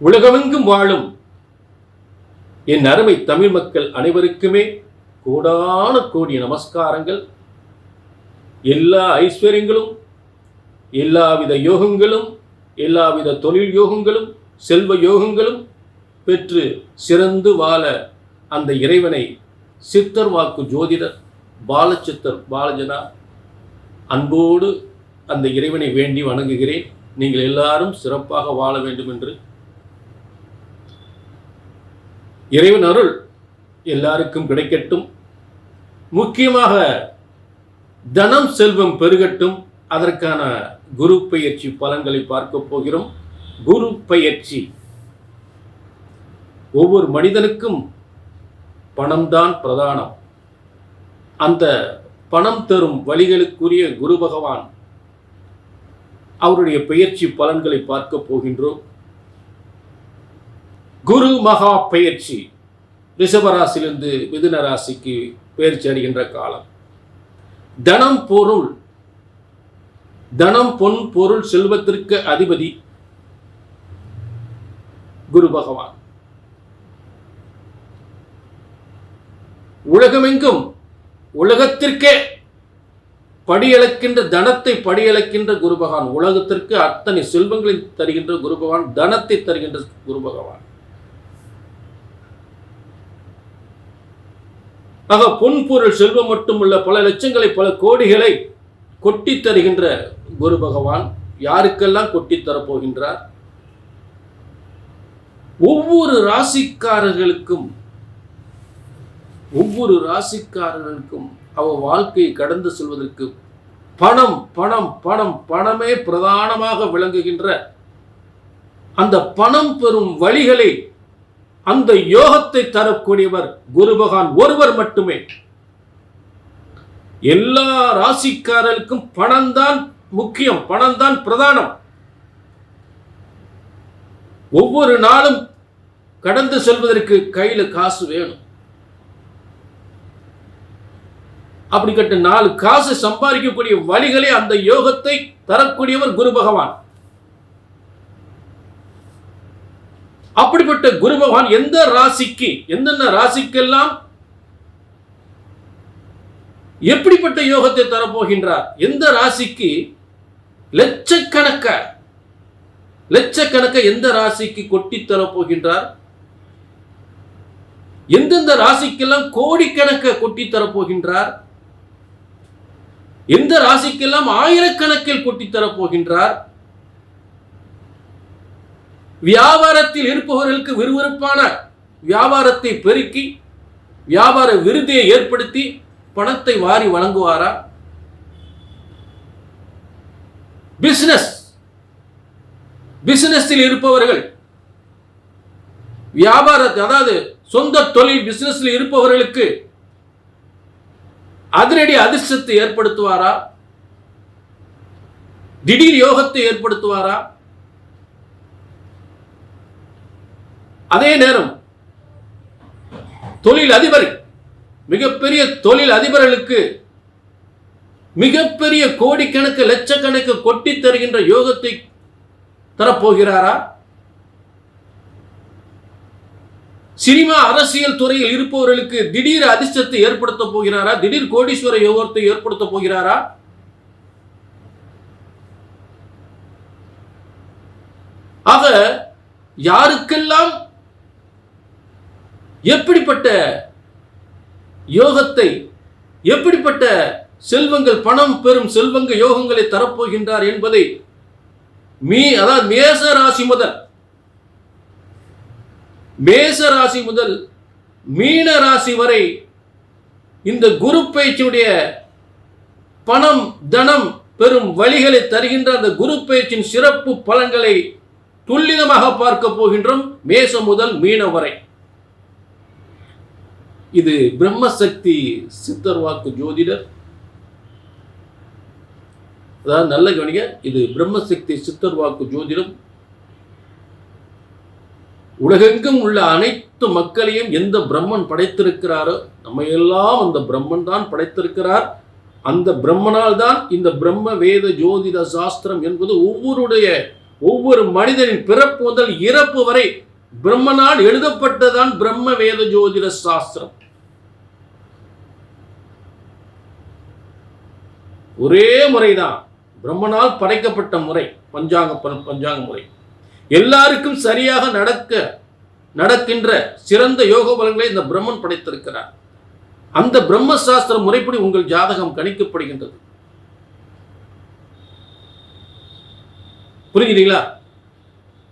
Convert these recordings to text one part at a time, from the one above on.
உலகமெங்கும் வாழும் என் அருமை தமிழ் மக்கள் அனைவருக்குமே கோடான கோடி நமஸ்காரங்கள். எல்லா ஐஸ்வர்யங்களும் எல்லாவித யோகங்களும் எல்லாவித தொழில் யோகங்களும் செல்வ யோகங்களும் பெற்று சிறந்து வாழ அந்த இறைவனை சித்தர் வாக்கு ஜோதிடர் பாலச்சித்தர் பாலஜனா அன்போடு அந்த இறைவனை வேண்டி வணங்குகிறேன். நீங்கள் எல்லாரும் சிறப்பாக வாழ வேண்டும் என்று இறைவன் அருள் எல்லாருக்கும் கிடைக்கட்டும். முக்கியமாக தனம் செல்வம் பெருகட்டும். அதற்கான குரு பயிற்சி பலன்களை பார்க்க போகிறோம். குரு பயிற்சி. ஒவ்வொரு மனிதனுக்கும் பணம்தான் பிரதானம். அந்த பணம் தரும் வழிகளுக்குரிய குரு பகவான் அவருடைய பெயர்ச்சி பலன்களை பார்க்க போகின்றோம். குரு மகா பயிற்சி. ரிஷபராசிலிருந்து மிதுன ராசிக்கு பயிற்சி அடைகின்ற காலம். தனம் பொருள். தனம் பொன் பொருள் செல்வத்திற்கு அதிபதி குரு பகவான். உலகமெங்கும் உலகத்திற்கே படியளக்கின்ற தனத்தை படியளக்கின்ற குரு பகவான். உலகத்திற்கு அத்தனை செல்வங்களை தருகின்ற குரு பகவான் தனத்தை தருகின்ற குரு பகவான். ஆக பொன் பொருள் செல்வம் மட்டுமல்ல பல லட்சங்களை பல கோடிகளை கொட்டி தருகின்ற குரு பகவான் யாருக்கெல்லாம் கொட்டி தரப்போகின்றார்? ஒவ்வொரு ராசிக்காரர்களுக்கும் ஒவ்வொரு ராசிக்காரர்களுக்கும் அவ வாழ்க்கையை கடந்து செல்வதற்கு பணம் பணம் பணம் பணமே பிரதானமாக விளங்குகின்ற அந்த பணம் பெறும் வழிகளை அந்த யோகத்தை தரக்கூடியவர் குரு பகவான் ஒருவர் மட்டுமே. எல்லா ராசிக்காரர்களுக்கும் பணம் தான் முக்கியம் பணம் தான் பிரதானம். ஒவ்வொரு நாளும் கடந்து செல்வதற்கு கையில காசு வேணும். அப்படிப்பட்ட நாலு காசு சம்பாதிக்கக்கூடிய வழிகளே அந்த யோகத்தை தரக்கூடியவர் குரு பகவான் அப்படிப்பட்ட குரு பகவான் எந்த ராசிக்கு எந்தெந்த ராசிக்கெல்லாம் எப்படிப்பட்ட யோகத்தை தரப்போகின்றார்? எந்த ராசிக்கு லட்சக்கணக்க லட்சக்கணக்க எந்த ராசிக்கு கொட்டி தரப்போகின்றார்? எந்தெந்த ராசிக்கெல்லாம் கோடிக்கணக்க கொட்டி தரப்போகின்றார்? எந்த ராசிக்கெல்லாம் ஆயிரக்கணக்கில் கொட்டி தரப்போகின்றார்? வியாபாரத்தில் இருப்பவர்களுக்கு விறுவிறுப்பான வியாபாரத்தை பெருக்கி வியாபார விருதியை ஏற்படுத்தி பணத்தை வாரி வழங்குவாரா? பிசினஸ் பிசினஸில் இருப்பவர்கள் வியாபாரத்தை அதாவது சொந்த தொழில் பிசினஸில் இருப்பவர்களுக்கு அதிரடி அதிர்ஷ்டத்தை ஏற்படுத்துவாரா? திடீர் யோகத்தை ஏற்படுத்துவாரா? அதே நேரம் தொழில் அதிபர் மிகப்பெரிய தொழில் அதிபர்களுக்கு மிகப்பெரிய கோடிக்கணக்கு லட்சக்கணக்கு கொட்டி தருகின்ற யோகத்தை தரப்போகிறாரா? சினிமா அரசியல் துறையில் இருப்பவர்களுக்கு திடீர் அதிர்ஷ்டத்தை ஏற்படுத்த போகிறாரா? திடீர் கோடீஸ்வர யோகத்தை ஏற்படுத்த போகிறாரா? ஆக யாருக்கெல்லாம் எப்படிப்பட்ட யோகத்தை எப்படிப்பட்ட செல்வங்கள் பணம் பெறும் செல்வங்க யோகங்களை தரப்போகின்றார் என்பதை மீ அதாவது மேச ராசி முதல் மேச ராசி முதல் மீன ராசி வரை இந்த குரு பயிற்சியுடைய பணம் தனம் பெறும் வழிகளை தருகின்ற அந்த குரு பயிற்சியின் சிறப்பு பலன்களை துல்லிதமாக பார்க்க போகின்றோம் மேசம் முதல் மீன வரை. இது பிரம்மசக்தி சித்தர் வாக்கு ஜோதிடர். அதாவது நல்ல கவனிக்க இது பிரம்மசக்தி சித்தர் வாக்கு ஜோதிடம். உலகெங்கும் உள்ள அனைத்து மக்களையும் எந்த பிரம்மன் படைத்திருக்கிறாரோ நம்ம எல்லாம் அந்த பிரம்மன் தான் படைத்திருக்கிறார். அந்த பிரம்மனால் தான் இந்த பிரம்ம வேத ஜோதிட சாஸ்திரம் என்பது ஒவ்வொருடைய ஒவ்வொரு மனிதனின் பிறப்பு முதல் இறப்பு வரை பிரம்மனால் எழுதப்பட்டதான் பிரம்ம வேத ஜோதிட சாஸ்திரம். ஒரே முறைதான். பிரம்மனால் படைக்கப்பட்ட முறை பஞ்சாங்க பஞ்சாங்க முறை. எல்லாருக்கும் சரியாக நடக்க நடக்கின்ற சிறந்த யோக பலன்களை இந்த பிரம்மன் படைத்திருக்கிறார். அந்த பிரம்மசாஸ்திர முறைப்படி உங்கள் ஜாதகம் கணிக்கப்படுகின்றது. புரிஞ்சுறீங்களா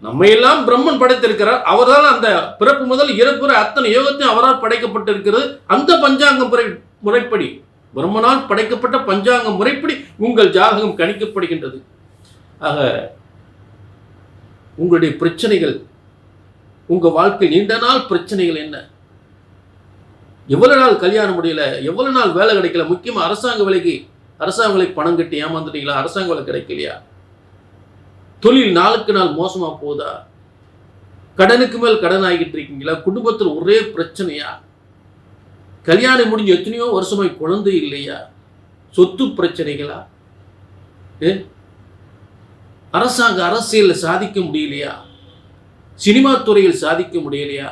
நம்ம எல்லாம் பிரம்மன் படைத்திருக்கிறார். அவரால் அந்த பிறப்பு முதல் இறப்புற அத்தனை யோகத்தையும் அவரால் படைக்கப்பட்டிருக்கிறது. அந்த பஞ்சாங்க முறை முறைப்படி. பிரம்மனால் படைக்கப்பட்ட பஞ்சாங்க முறைப்படி உங்கள் ஜாதகம் கணிக்கப்படுகின்றது. ஆக உங்களுடைய பிரச்சனைகள் உங்க வாழ்க்கை நீண்ட நாள் பிரச்சனைகள் என்ன? எவ்வளவு நாள் கல்யாணம் முடியல? எவ்வளவு நாள் வேலை கிடைக்கல? முக்கியமா அரசாங்க வேலைக்கு அரசாங்க வேலைக்கு பணம் கட்டி ஏமாந்துட்டீங்களா? அரசாங்க வேலை கிடைக்கலையா? தொழில் நாளுக்கு நாள் மோசமா போகுதா கடனுக்கு மேல் கடன் ஆகிட்டு இருக்கீங்களா? குடும்பத்தில் ஒரே பிரச்சனையா? கல்யாணம் முடிஞ்சு எத்தனையோ வருஷமாய் குழந்தை இல்லையா? சொத்து பிரச்சனைகளா? அரசாங்க அரசியலில் சாதிக்க முடியலையா? சினிமா துறையில் சாதிக்க முடியலையா?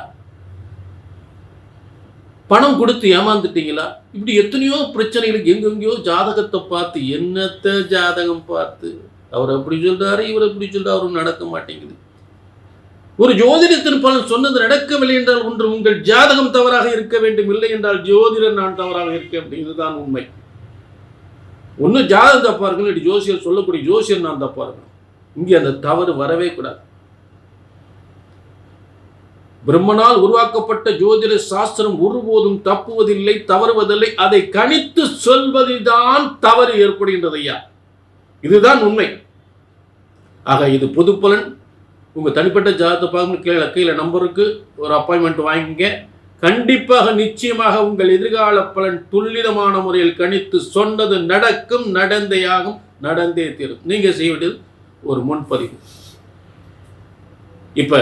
பணம் கொடுத்து ஏமாந்துட்டீங்களா? இப்படி எத்தனையோ பிரச்சனைகளுக்கு எங்கெங்கேயோ ஜாதகத்தை பார்த்து என்னத்த ஜாதகம் பார்த்து? அவர் அப்படி சொல்றாரு இவர் அப்படி சொல்றாரு அவரும் நடக்க மாட்டேங்குது. ஒரு ஜோதிடத்தின் பலன் சொன்னது நடக்கவில்லை என்றால் ஒன்று உங்கள் ஜாதகம் தவறாக இருக்க வேண்டும் இல்லை என்றால் ஜோதிடர் நான் தவறாக இருக்க வேண்டும் இதுதான் உண்மை. ஒன்று ஜாதகம் தப்பா இருக்கணும் இல்லாட்டி ஜோசியர் சொல்லக்கூடிய ஜோசியர் நான் தப்பா இருக்கணும். இங்கே அந்த தவறு வரவே கூடாது. பிரம்மனால் உருவாக்கப்பட்ட ஜோதிட சாஸ்திரம் ஒருபோதும் தப்புவதில்லை தவறுவதில்லை. அதை கணித்து சொல்வதில்தான் தவறு ஏற்படுகின்றது ஐயா. இதுதான் உண்மை. ஆக இது பொதுப்பலன் உங்கள் தனிப்பட்ட ஜாதகத்தை பார்க்கணும் கீழே கீழே நம்பருக்கு ஒரு அப்பாயின்மெண்ட் வாங்கிங்க கண்டிப்பாக நிச்சயமாக உங்கள் எதிர்கால பலன் துல்லிதமான முறையில் கணித்து சொன்னது நடக்கும் நடந்தேயாகும் நடந்தே தீரும். நீங்கள் செய்ய வேண்டியது ஒரு முன்பதிவு. இப்போ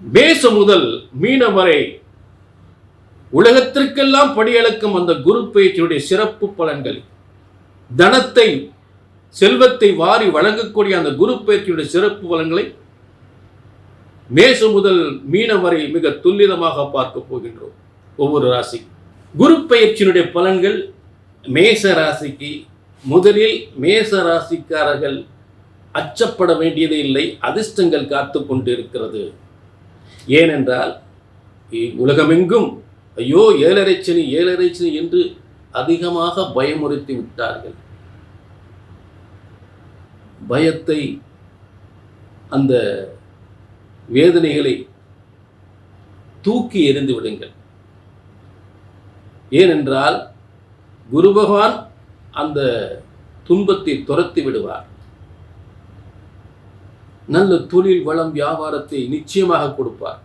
மேச முதல் மீன வரை உலகத்திற்கெல்லாம் படியளக்கும் அந்த குரு பயிற்சியுடைய சிறப்பு பலன்கள். தனத்தை செல்வத்தை வாரி வழங்கக்கூடிய அந்த குரு பயிற்சியுடைய சிறப்பு பலன்களை மேசு முதல் மீனம் வரை மிக துல்லிதமாக பார்க்க போகின்றோம். ஒவ்வொரு ராசி குரு பயிற்சியினுடைய பலன்கள் மேச ராசிக்கு முதலில் மேச ராசிக்காரர்கள் அச்சப்பட வேண்டியது இல்லை அதிர்ஷ்டங்கள் காத்து கொண்டிருக்கிறது. ஏனென்றால் உலகமெங்கும் ஐயோ ஏழரை சனி ஏழரை சனி என்று அதிகமாக பயமுறுத்தி விட்டார்கள். பயத்தை அந்த வேதனைகளை தூக்கி எறிந்து விடுங்கள். ஏனென்றால் குரு பகவான் அந்த துன்பத்தை துரத்தி விடுவார். நல்ல தொழில் வளம் வியாபாரத்தை நிச்சயமாக கொடுப்பார்.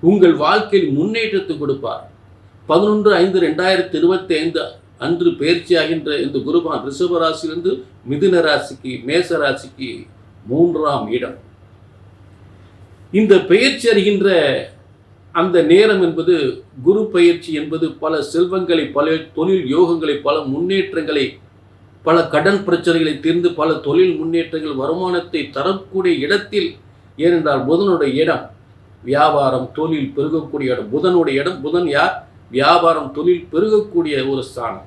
உங்கள் வாழ்க்கையில் முன்னேற்றத்தை கொடுப்பார். பதினொன்று ஐந்து ரெண்டாயிரத்தி இருபத்தி ஐந்து அன்று பயிற்சியாகின்ற இந்த குருபான் ரிஷப ராசியிலிருந்து மிதுன ராசிக்கு மேச ராசிக்கு மூன்றாம் இடம். இந்த பயிற்சி அறிகின்ற அந்த நேரம் என்பது குரு பயிற்சி என்பது பல செல்வங்களை பல தொழில் யோகங்களை பல முன்னேற்றங்களை பல கடன் பிரச்சனைகளை தீர்ந்து பல தொழில் முன்னேற்றங்கள் வருமானத்தை தரக்கூடிய இடத்தில் ஏனென்றால் புதனுடைய இடம் வியாபாரம் தொழில் பெருகக்கூடிய இடம். புதனுடைய இடம் புதன் யார்? வியாபாரம் தொழில் பெருகக்கூடிய ஒரு ஸ்தானம்.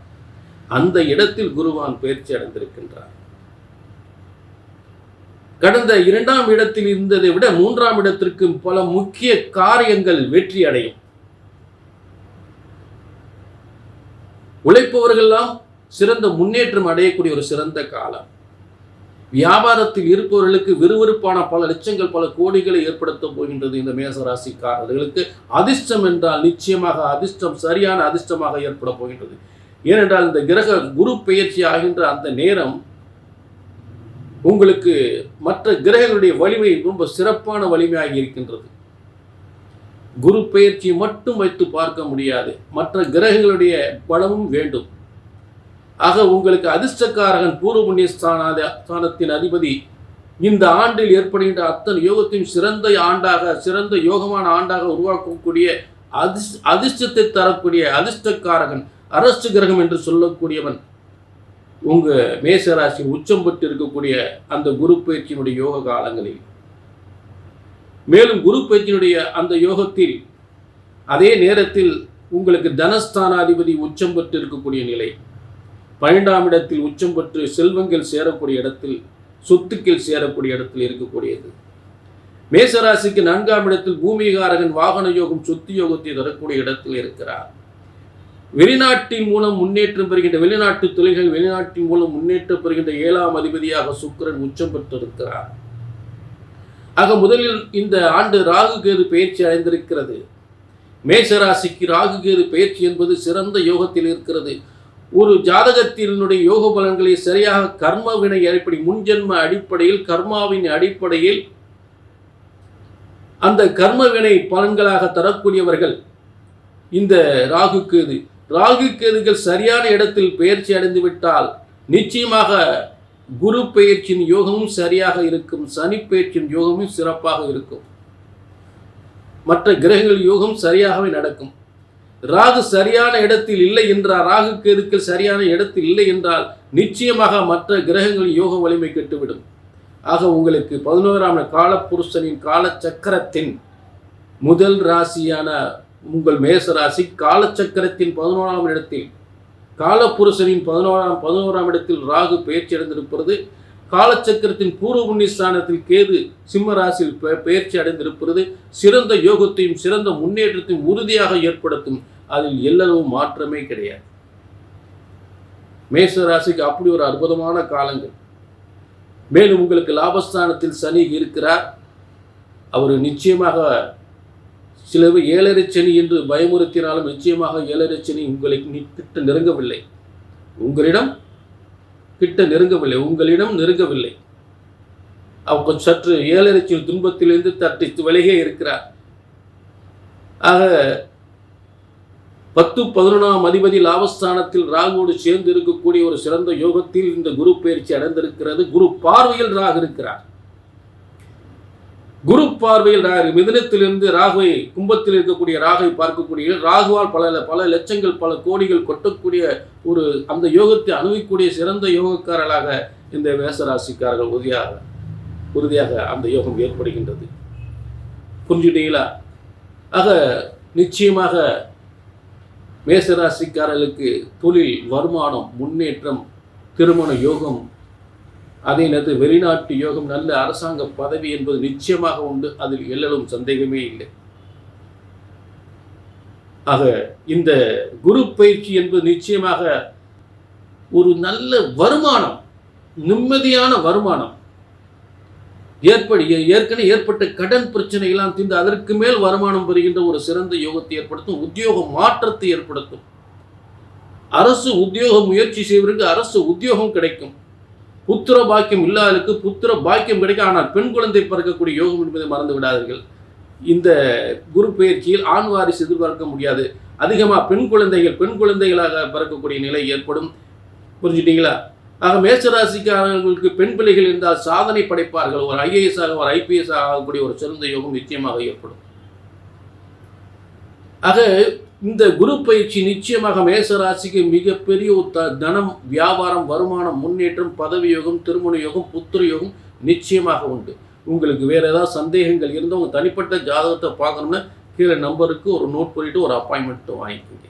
அந்த இடத்தில் குருவான் பயிற்சி அடைந்திருக்கின்றார். கடந்த இரண்டாம் இடத்தில் இருந்ததை விட மூன்றாம் இடத்திற்கு பல முக்கிய காரியங்கள் வெற்றி அடையும். உழைப்பவர்கள்லாம் சிறந்த முன்னேற்றம் அடையக்கூடிய ஒரு சிறந்த காலம். வியாபாரத்தில் இருப்பவர்களுக்கு விறுவிறுப்பான பல லட்சங்கள் பல கோடிகளை ஏற்படுத்த போகின்றது இந்த மேசராசிக்காரர்களுக்கு. அதிர்ஷ்டம் என்றால் நிச்சயமாக அதிர்ஷ்டம் சரியான அதிர்ஷ்டமாக ஏற்பட போகின்றது. ஏனென்றால் இந்த கிரக குரு பெயர்ச்சி ஆகின்ற அந்த நேரம் உங்களுக்கு மற்ற கிரகங்களுடைய வலிமை ரொம்ப சிறப்பான வலிமையாக இருக்கின்றது. குரு பெயர்ச்சி மட்டும் வைத்து பார்க்க முடியாது. மற்ற கிரகங்களுடைய பலமும் வேண்டும். ஆக உங்களுக்கு அதிர்ஷ்டக்காரகன் பூர்வ புண்ணிய ஸ்தானாத ஸ்தானத்தின் அதிபதி இந்த ஆண்டில் ஏற்படுகின்ற அத்தனை யோகத்தையும் சிறந்த ஆண்டாக சிறந்த யோகமான ஆண்டாக உருவாக்கக்கூடிய அதிர்ஷ் அதிர்ஷ்டத்தை தரக்கூடிய அதிர்ஷ்டக்காரகன் அரசு கிரகம் என்று சொல்லக்கூடியவன் உங்க மேசராசி உச்சம் பெற்று இருக்கக்கூடிய அந்த குரு பயிற்சியினுடைய யோக காலங்களில். மேலும் குரு பயிற்சியினுடைய அந்த யோகத்தில் அதே நேரத்தில் உங்களுக்கு தனஸ்தானாதிபதி உச்சம் பெற்று இருக்கக்கூடிய நிலை பன்னெண்டாம் இடத்தில் உச்சம் பெற்று செல்வங்கள் சேரக்கூடிய இடத்தில் சொத்துக்கள் சேரக்கூடிய இடத்தில் இருக்கக்கூடியது. மேசராசிக்கு நான்காம் இடத்தில் பூமிகாரகன் வாகன யோகம் சொத்து யோகத்தை தரக்கூடிய இடத்தில் இருக்கிறார். வெளிநாட்டின் மூலம் முன்னேற்றம் பெறுகின்ற வெளிநாட்டு தொழில்கள் வெளிநாட்டின் மூலம் முன்னேற்றம் பெறுகின்ற ஏழாம் அதிபதியாக சுக்கிரன் உச்சம் பெற்றிருக்கிறார். ஆக முதலில் இந்த ஆண்டு ராகு கேது பயிற்சி அடைந்திருக்கிறது. மேசராசிக்கு ராகு கேது பயிற்சி என்பது சிறந்த யோகத்தில் இருக்கிறது. ஒரு ஜாதகத்தினுடைய யோக பலன்களை சரியாக கர்ம வினை அடிப்படை முன்ஜென்ம அடிப்படையில் கர்மாவின் அடிப்படையில் அந்த கர்ம வினை பலன்களாக தரக்கூடியவர்கள் இந்த ராகு கேது. ராகு கேதுகள் சரியான இடத்தில் பெயர்ச்சி அடைந்து விட்டால் நிச்சயமாக குரு பெயர்ச்சியின் யோகமும் சரியாக இருக்கும் சனி பெயர்ச்சியின் யோகமும் சிறப்பாக இருக்கும். மற்ற கிரகங்கள் யோகம் சரியாகவே நடக்கும். ராகு சரியான இடத்தில் இல்லை என்றால் ராகு கேதுக்கள் சரியான இடத்தில் இல்லை என்றால் நிச்சயமாக மற்ற கிரகங்கள் யோக வலிமை கெட்டுவிடும். ஆக உங்களுக்கு பதினோராம் காலப்புருஷனின் கால சக்கரத்தின் முதல் ராசியான உங்கள் மேச ராசி காலச்சக்கரத்தின் பதினோராம் இடத்தில் காலப்புருஷனின் பதினோராம் பதினோராம் இடத்தில் ராகு பெயர்ச்சி அடைந்திருப்பது காலச்சக்கரத்தின் பூர்வ புண்ணியஸ்தானத்தில் கேது சிம்ம ராசியில் பெயர்ச்சி அடைந்திருப்பது சிறந்த யோகத்தையும் சிறந்த முன்னேற்றத்தையும் உறுதியாக ஏற்படுத்தும் அதில் எல்லவும் மாற்றமே கிடையாது. மேச ராசிக்கு அப்படி ஒரு அற்புதமான காலங்கள். மேலும் உங்களுக்கு லாபஸ்தானத்தில் சனி இருக்கிறார். அவர் நிச்சயமாக சிலர் பேர் ஏழரை சனி என்று பயமுறுத்தினாலும் நிச்சயமாக ஏழரை சனி உங்களை கிட்ட நெருங்கவில்லை. உங்களிடம் கிட்ட நெருங்கவில்லை. உங்களிடம் நெருங்கவில்லை. அவங்க சற்று ஏழரை சனி துன்பத்திலிருந்து தட்டி விலகே இருக்கிறார். ஆக பத்து பதினொன்றாம் அதிபதி லாபஸ்தானத்தில் ராகுவோடு சேர்ந்து இருக்கக்கூடிய ஒரு சிறந்த யோகத்தில் இந்த குரு பயிற்சி அடைந்திருக்கிறது. குரு பார்வையில் ராகு இருக்கிறார். குரு பார்வையில் மிதனத்திலிருந்து ராகுவை கும்பத்தில் இருக்கக்கூடிய ராகுவை பார்க்கக்கூடிய ராகுவால் பல பல லட்சங்கள் பல கோடிகள் கொட்டக்கூடிய ஒரு அந்த யோகத்தை அணுகக்கூடிய சிறந்த யோகக்காரர்களாக இந்த மேசராசிக்காரர்கள் உறுதியாக உறுதியாக அந்த யோகம் ஏற்படுகின்றது. புரிஞ்சுட்டீங்களா? ஆக நிச்சயமாக மேசராசிக்காரர்களுக்கு தொழில் வருமானம் முன்னேற்றம் திருமண யோகம் அதே நேரத்தில் வெளிநாட்டு யோகம் நல்ல அரசாங்க பதவி என்பது நிச்சயமாக உண்டு. அதில் எல்லலும் சந்தேகமே இல்லை. ஆக இந்த குரு பயிற்சி என்பது நிச்சயமாக ஒரு நல்ல வருமானம் நிம்மதியான வருமானம். ஏற்படி ஏற்கனவே ஏற்பட்ட கடன் பிரச்சனைகளாம் தீர்ந்து அதற்கு மேல் வருமானம் பெறுகின்ற ஒரு சிறந்த யோகத்தை ஏற்படுத்தும் உத்தியோக மாற்றத்தை ஏற்படுத்தும். அரசு உத்தியோக முயற்சி செய்வதற்கு அரசு உத்தியோகம் கிடைக்கும். புத்திர பாக்கியம் இல்லாதவருக்கு புத்திர பாக்கியம் கிடைக்க ஆனால் பெண் குழந்தை பிறக்கக்கூடிய யோகம் என்பதை மறந்து விடாதீர்கள் இந்த குரு பயிற்சியில் ஆண் வாரிசு எதிர்பார்க்க முடியாது. அதிகமாக பெண் குழந்தைகள் பெண் குழந்தைகளாக பிறக்கக்கூடிய நிலை ஏற்படும். புரிஞ்சுட்டீங்களா? ஆக மேசராசிக்காரர்களுக்கு பெண் பிள்ளைகள் இருந்தால் சாதனை படைப்பார்கள். ஒரு ஐஏஎஸ் ஆக ஒரு ஐபிஎஸ் ஆகக்கூடிய ஒரு சிறந்த யோகம் நிச்சயமாக ஏற்படும். ஆக இந்த குரு பயிற்சி நிச்சயமாக மேசராசிக்கு மிகப்பெரிய த- தனம் வியாபாரம் வருமானம் முன்னேற்றம் பதவி யோகம் திருமண யோகம் புத்திர யோகம் நிச்சயமாக உண்டு. உங்களுக்கு வேறு ஏதாவது சந்தேகங்கள் இருந்தால் உங்கள் தனிப்பட்ட ஜாதகத்தை பார்க்கணும்னா கீழே நம்பருக்கு ஒரு நோட் பண்ணிட்டு ஒரு அப்பாயின்மெண்ட் வாங்கிக்கோங்க.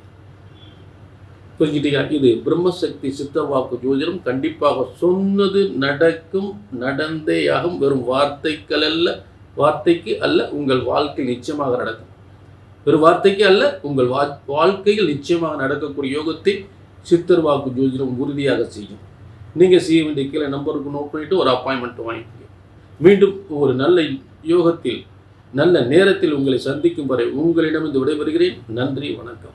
புரிஞ்சுட்டீங்க இது பிரம்மசக்தி சித்தவாக்கு ஜோதிடம் கண்டிப்பாக சொன்னது நடக்கும் நடந்தேயாகும் வெறும் வார்த்தைகள் அல்ல வார்த்தைக்கு அல்ல உங்கள் வாழ்க்கை நிச்சயமாக நடக்கும். வெறும் வார்த்தைக்கு அல்ல உங்கள் வா- வாழ்க்கையில் நிச்சயமாக நடக்கக்கூடிய யோகத்தை சித்தர் வாக்கு ஜோதிடம் உறுதியாக செய்யும். நீங்கள் செய்ய வேண்டிய கீழே நம்பருக்கு நோட் பண்ணிவிட்டு ஒரு அப்பாயின்மெண்ட் வாங்கிக்கோங்க. மீண்டும் ஒரு நல்ல யோகத்தில் நல்ல நேரத்தில் உங்களை சந்திக்கும் வரை உங்களிடமிருந்து விடைபெறுகிறேன். நன்றி வணக்கம்.